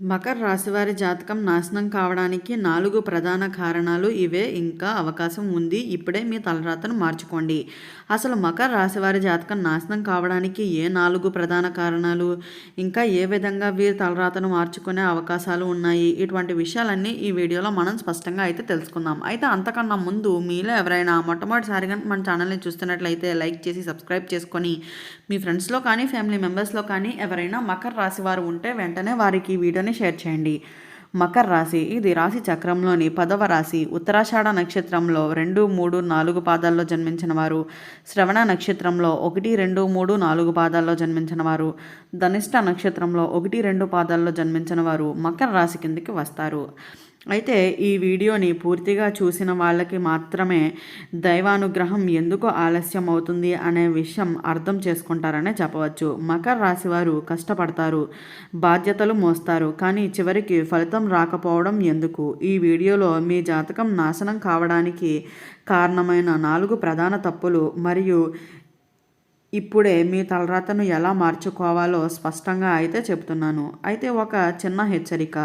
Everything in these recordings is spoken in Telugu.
మకర రాశివారి జాతకం నాశనం కావడానికి నాలుగు ప్రధాన కారణాలు ఇవే. ఇంకా అవకాశం ఉంది. ఇప్పుడే మీ తలరాతను మార్చుకోండి. అసలు మకర రాశివారి జాతకం నాశనం కావడానికి ఏ నాలుగు ప్రధాన కారణాలు? ఇంకా ఏ విధంగా వీరి తలరాతను మార్చుకునే అవకాశాలు ఉన్నాయి? ఇటువంటి విషయాలన్నీ ఈ వీడియోలో మనం స్పష్టంగా అయితే తెలుసుకుందాం. అయితే అంతకన్నా ముందు మీలో ఎవరైనా మొట్టమొదటిసారిగా మన ఛానల్ని చూస్తున్నట్లయితే లైక్ చేసి సబ్స్క్రైబ్ చేసుకొని మీ ఫ్రెండ్స్లో కానీ ఫ్యామిలీ మెంబర్స్లో కానీ ఎవరైనా మకర రాశి వారు ఉంటే వెంటనే వారికి వీడియో వీడియోని షేర్ చేయండి. మకర రాశి. ఇది రాశి చక్రంలోని పదవ రాశి. ఉత్తరాషాఢ నక్షత్రంలో రెండు మూడు నాలుగు పాదాల్లో జన్మించిన వారు. శ్రవణ నక్షత్రంలో ఒకటి రెండు మూడు నాలుగు పాదాల్లో జన్మించిన వారు. ధనిష్ట నక్షత్రంలో ఒకటి రెండు పాదాల్లో జన్మించిన వారు మకర రాశి కిందకి వస్తారు. అయితే ఈ వీడియోని పూర్తిగా చూసిన వాళ్ళకి మాత్రమే దైవానుగ్రహం ఎందుకు ఆలస్యం అవుతుంది అనే విషయం అర్థం చేసుకుంటారనే చెప్పవచ్చు. మకర రాశి వారు కష్టపడతారు బాధ్యతలు మోస్తారు కానీ చివరికి ఫలితం రాకపోవడం ఎందుకు? ఈ వీడియోలో మీ జాతకం నాశనం కావడానికి కారణమైన నాలుగు ప్రధాన తప్పులు మరియు ఇప్పుడే మీ తలరాతను ఎలా మార్చుకోవాలో స్పష్టంగా అయితే చెప్తున్నాను. అయితే ఒక చిన్న హెచ్చరిక.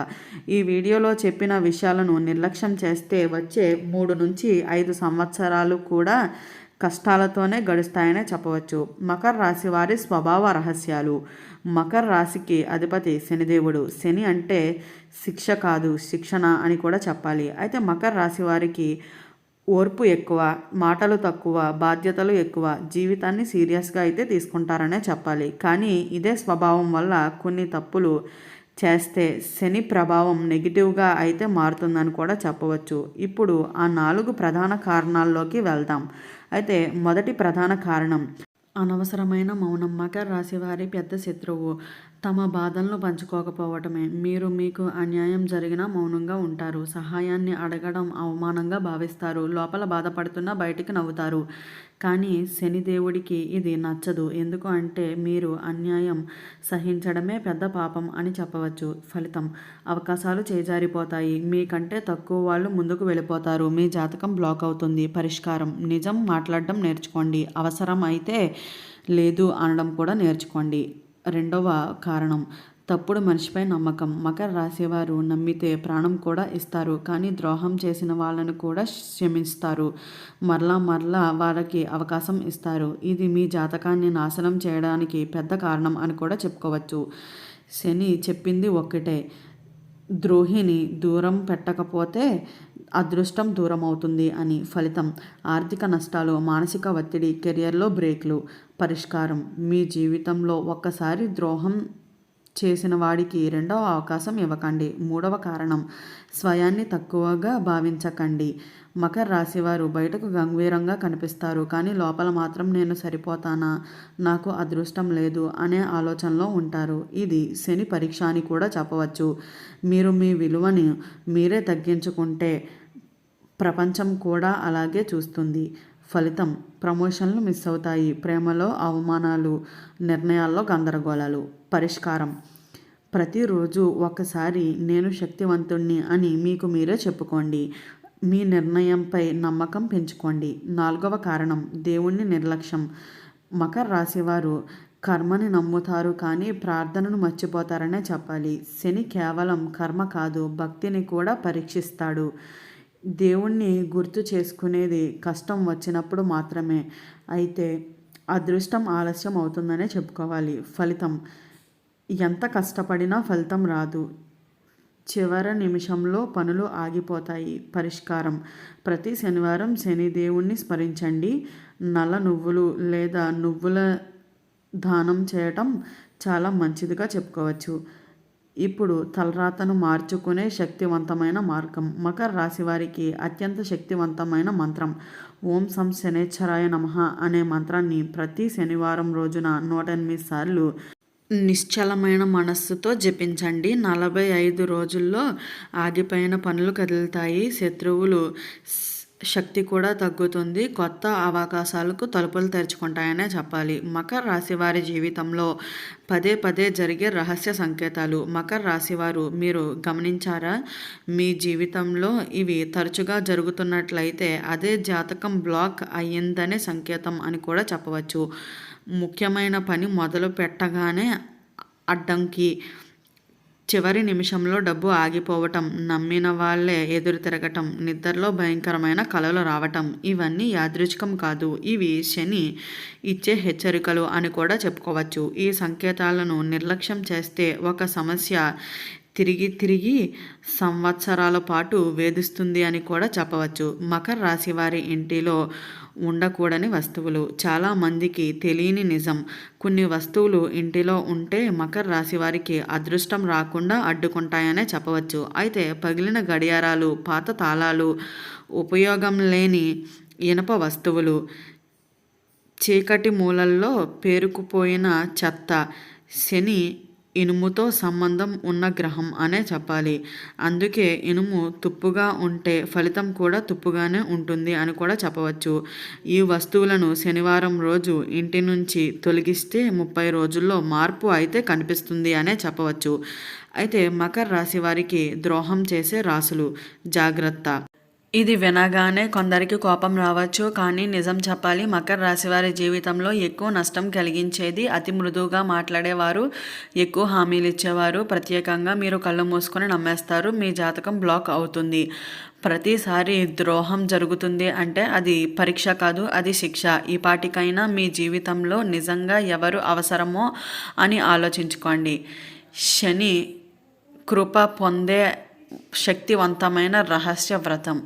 ఈ వీడియోలో చెప్పిన విషయాలను నిర్లక్ష్యం చేస్తే వచ్చే మూడు నుంచి ఐదు సంవత్సరాలు కూడా కష్టాలతోనే గడుస్తాయనే చెప్పవచ్చు. మకర రాశి వారి స్వభావ రహస్యాలు. మకర రాశికి అధిపతి శనిదేవుడు. శని అంటే శిక్ష కాదు శిక్షణ అని కూడా చెప్పాలి. అయితే మకర రాశి వారికి ఓర్పు ఎక్కువ మాటలు తక్కువ బాధ్యతలు ఎక్కువ జీవితాన్ని సీరియస్గా అయితే తీసుకుంటారనే చెప్పాలి. కానీ ఇదే స్వభావం వల్ల కొన్ని తప్పులు చేస్తే శని ప్రభావం నెగిటివ్గా అయితే మారుతుందని కూడా చెప్పవచ్చు. ఇప్పుడు ఆ నాలుగు ప్రధాన కారణాల్లోకి వెళ్దాం. అయితే మొదటి ప్రధాన కారణం అనవసరమైన మౌనం. మకర రాశి వారి పెద్ద శత్రువు. తమ బాధలను పంచుకోకపోవటమే. మీరు మీకు అన్యాయం జరిగినా మౌనంగా ఉంటారు. సహాయాన్ని అడగడం అవమానంగా భావిస్తారు. లోపల బాధపడుతున్నా బయటికి నవ్వుతారు. కానీ శనిదేవుడికి ఇది నచ్చదు. ఎందుకు అంటే మీరు అన్యాయం సహించడమే పెద్ద పాపం అని చెప్పవచ్చు. ఫలితం అవకాశాలు చేజారిపోతాయి. మీకంటే తక్కువ వాళ్ళు ముందుకు వెళ్ళిపోతారు. మీ జాతకం బ్లాక్ అవుతుంది. పరిష్కారం నిజం మాట్లాడడం నేర్చుకోండి. అవసరం అయితే లేదు అనడం కూడా నేర్చుకోండి. రెండవ కారణం. తప్పుడు మనిషిపై నమ్మకం. మకర రాశివారు నమ్మితే ప్రాణం కూడా ఇస్తారు. కానీ ద్రోహం చేసిన వాళ్ళను కూడా క్షమిస్తారు. మరలా మరలా వాళ్ళకి అవకాశం ఇస్తారు. ఇది మీ జాతకాన్ని నాశనం చేయడానికి పెద్ద కారణం అని కూడా చెప్పుకోవచ్చు. శని చెప్పింది ఒక్కటే. ద్రోహిని దూరం పెట్టకపోతే అదృష్టం దూరం అవుతుంది అని ఫలితం ఆర్థిక నష్టాలు మానసిక ఒత్తిడి కెరియర్లో బ్రేక్లు పరిష్కారం. మీ జీవితంలో ఒక్కసారి ద్రోహం చేసిన వాడికి రెండవ అవకాశం ఇవ్వకండి. మూడవ కారణం స్వయాన్ని తక్కువగా భావించకండి. మకర రాశివారు బయటకు గంభీరంగా కనిపిస్తారు కానీ లోపల మాత్రం నేను సరిపోతానా? నాకు అదృష్టం లేదు అనే ఆలోచనలో ఉంటారు. ఇది శని పరీక్ష అని కూడా చెప్పవచ్చు. మీరు మీ విలువని మీరే తగ్గించుకుంటే ప్రపంచం కూడా అలాగే చూస్తుంది. ఫలితం ప్రమోషన్లు మిస్ అవుతాయి. ప్రేమలో అవమానాలు నిర్ణయాల్లో గందరగోళాలు. పరిష్కారం ప్రతిరోజు ఒకసారి నేను శక్తివంతుణ్ణి అని మీకు మీరే చెప్పుకోండి. మీ నిర్ణయంపై నమ్మకం పెంచుకోండి. నాలుగవ కారణం దేవుణ్ణి నిర్లక్ష్యం. మకర రాశివారు కర్మని నమ్ముతారు కానీ ప్రార్థనను మర్చిపోతారనే చెప్పాలి. శని కేవలం కర్మ కాదు భక్తిని కూడా పరీక్షిస్తాడు. దేవుణ్ణి గుర్తు చేసుకునేది కష్టం వచ్చినప్పుడు మాత్రమే. అయితే అదృష్టం ఆలస్యం అవుతుందనే చెప్పుకోవాలి. ఫలితం. ఎంత కష్టపడినా ఫలితం రాదు. చివరి నిమిషంలో పనులు ఆగిపోతాయి. పరిష్కారం. ప్రతి శనివారం శనిదేవుణ్ణి స్మరించండి. నల్ల నువ్వులు లేదా నువ్వుల దానం చేయటం చాలా మంచిదిగా చెప్పుకోవచ్చు. ఇప్పుడు తలరాతను మార్చుకునే శక్తివంతమైన మార్గం. మకర రాశి వారికి అత్యంత శక్తివంతమైన మంత్రం. ఓం సం శనేశ్వరాయ నమ అనే మంత్రాన్ని ప్రతి శనివారం రోజున నూట ఎనిమిది సార్లు నిశ్చలమైన మనస్సుతో జపించండి. నలభై ఐదు రోజుల్లో ఆగిపోయిన పనులు కదులుతాయి. శత్రువులు శక్తి కూడా తగ్గుతుంది. కొత్త అవకాశాలకు తలుపులు తెరుచుకుంటాయనే చెప్పాలి. మకర రాశి వారి జీవితంలో పదే పదే జరిగే రహస్య సంకేతాలు. మకర రాశివారు మీరు గమనించారా? మీ జీవితంలో ఇవి తరచుగా జరుగుతున్నట్లయితే అదే జాతకం బ్లాక్ అయ్యిందనే సంకేతం అని కూడా చెప్పవచ్చు. ముఖ్యమైన పని మొదలు పెట్టగానే అడ్డంకి చివరి నిమిషంలో డబ్బు ఆగిపోవటం నమ్మిన వాళ్ళే ఎదురు తిరగటం నిద్రలో భయంకరమైన కలలు రావటం ఇవన్నీ యాదృచ్ఛికం కాదు. ఇవి శని ఇచ్చే హెచ్చరికలు అని కూడా చెప్పుకోవచ్చు. ఈ సంకేతాలను నిర్లక్ష్యం చేస్తే ఒక సమస్య తిరిగి తిరిగి సంవత్సరాల పాటు వేధిస్తుంది అని కూడా చెప్పవచ్చు. మకర రాశి వారి ఇంటిలో ఉండకూడని వస్తువులు. చాలామందికి తెలియని నిజం. కొన్ని వస్తువులు ఇంటిలో ఉంటే మకర రాశి వారికి అదృష్టం రాకుండా అడ్డుకుంటాయనే చెప్పవచ్చు. అయితే పగిలిన గడియారాలు పాత తాళాలు ఉపయోగం లేని ఇనప వస్తువులు చీకటి మూలల్లో పేరుకుపోయిన చెత్త శని ఇనుముతో సంబంధం ఉన్న గ్రహం అనే చెప్పాలి. అందుకే ఇనుము తుప్పుగా ఉంటే ఫలితం కూడా తుప్పుగానే ఉంటుంది అని కూడా చెప్పవచ్చు. ఈ వస్తువులను శనివారం రోజు ఇంటి నుంచి తొలగిస్తే ముప్పై రోజుల్లో మార్పు అయితే కనిపిస్తుంది అనే చెప్పవచ్చు. అయితే మకర రాశి వారికి ద్రోహం చేసే రాసులు జాగ్రత్త. ఇది వినగానే కొందరికి కోపం రావచ్చు కానీ నిజం చెప్పాలి. మకర రాశి వారి జీవితంలో ఎక్కువ నష్టం కలిగించేది అతి మృదువుగా మాట్లాడేవారు ఎక్కువ హామీలు ఇచ్చేవారు. ప్రత్యేకంగా మీరు కళ్ళు మూసుకొని నమ్మేస్తారు మీ జాతకం బ్లాక్ అవుతుంది. ప్రతిసారి ద్రోహం జరుగుతుంది అంటే అది పరీక్ష కాదు అది శిక్ష. ఈ పాటికైనా మీ జీవితంలో నిజంగా ఎవరు అవసరమో అని ఆలోచించుకోండి. శని కృప పొందే శక్తివంతమైన రహస్య వ్రతం.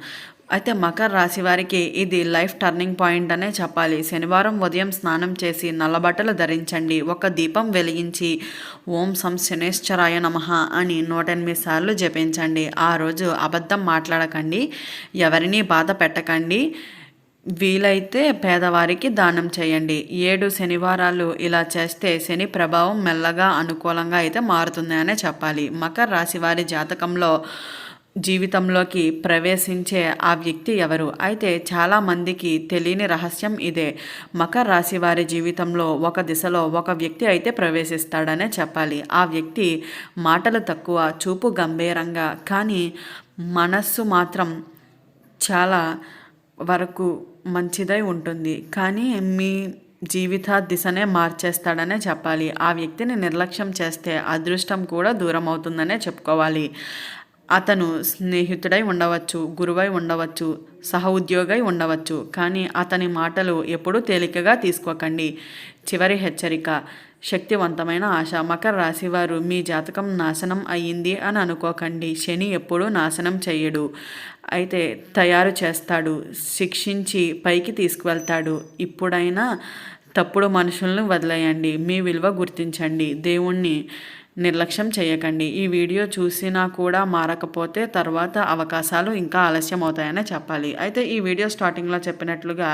అయితే మకర రాశి వారికి ఇది లైఫ్ టర్నింగ్ పాయింట్ అనే చెప్పాలి. శనివారం ఉదయం స్నానం చేసి నల్లబట్టలు ధరించండి. ఒక దీపం వెలిగించి ఓం సం శనేశ్వరాయ నమ అని నూట ఎనిమిది సార్లు జపించండి. ఆ రోజు అబద్ధం మాట్లాడకండి. ఎవరిని బాధ పెట్టకండి. వీలైతే పేదవారికి దానం చేయండి. ఏడు శనివారాలు ఇలా చేస్తే శని ప్రభావం మెల్లగా అనుకూలంగా అయితే మారుతుంది అనే చెప్పాలి. మకర రాశి వారి జాతకంలో జీవితంలోకి ప్రవేశించే ఆ వ్యక్తి ఎవరు? అయితే చాలామందికి తెలియని రహస్యం ఇదే. మకర రాశి వారి జీవితంలో ఒక దిశలో ఒక వ్యక్తి అయితే ప్రవేశిస్తాడనే చెప్పాలి. ఆ వ్యక్తి మాటలు తక్కువ చూపు గంభీరంగా కానీ మనస్సు మాత్రం చాలా వరకు మంచిదై ఉంటుంది. కానీ మీ జీవిత దిశనే మార్చేస్తాడనే చెప్పాలి. ఆ వ్యక్తిని నిర్లక్ష్యం చేస్తే అదృష్టం కూడా దూరం అవుతుందనే చెప్పుకోవాలి. అతను స్నేహితుడై ఉండవచ్చు గురువై ఉండవచ్చు సహ ఉద్యోగై ఉండవచ్చు. కానీ అతని మాటలు ఎప్పుడూ తేలికగా తీసుకోకండి. చివరి హెచ్చరిక శక్తివంతమైన ఆశ. మకర రాశివారు మీ జాతకం నాశనం అయ్యింది అని అనుకోకండి. శని ఎప్పుడూ నాశనం చేయడు అయితే తయారు చేస్తాడు. శిక్షించి పైకి తీసుకువెళ్తాడు. ఇప్పుడైనా తప్పుడు మనుషులను వదిలేయండి. మీ విలువ గుర్తించండి. దేవుణ్ణి నిర్లక్ష్యం చేయకండి ఈ వీడియో చూసినా కూడా మారకపోతే తర్వాత అవకాశాలు ఇంకా ఆలస్యం అవుతాయనే చెప్పాలి. అయితే ఈ వీడియో స్టార్టింగ్లో చెప్పినట్లుగా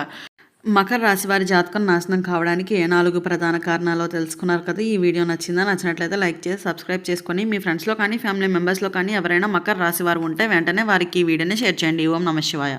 మకర రాశి వారి జాతకం నాశనం కావడానికి ఏ నాలుగు ప్రధాన కారణాలో తెలుసుకున్నారు కదా? ఈ వీడియో నచ్చిందా? నచ్చినట్లయితే లైక్ చేసి సబ్స్క్రైబ్ చేసుకొని మీ ఫ్రెండ్స్లో కానీ ఫ్యామిలీ మెంబర్స్లో కానీ ఎవరైనా మకర రాశి వారు ఉంటే వెంటనే వారికి ఈ వీడియోని షేర్ చేయండి. ఓం నమ శివాయ.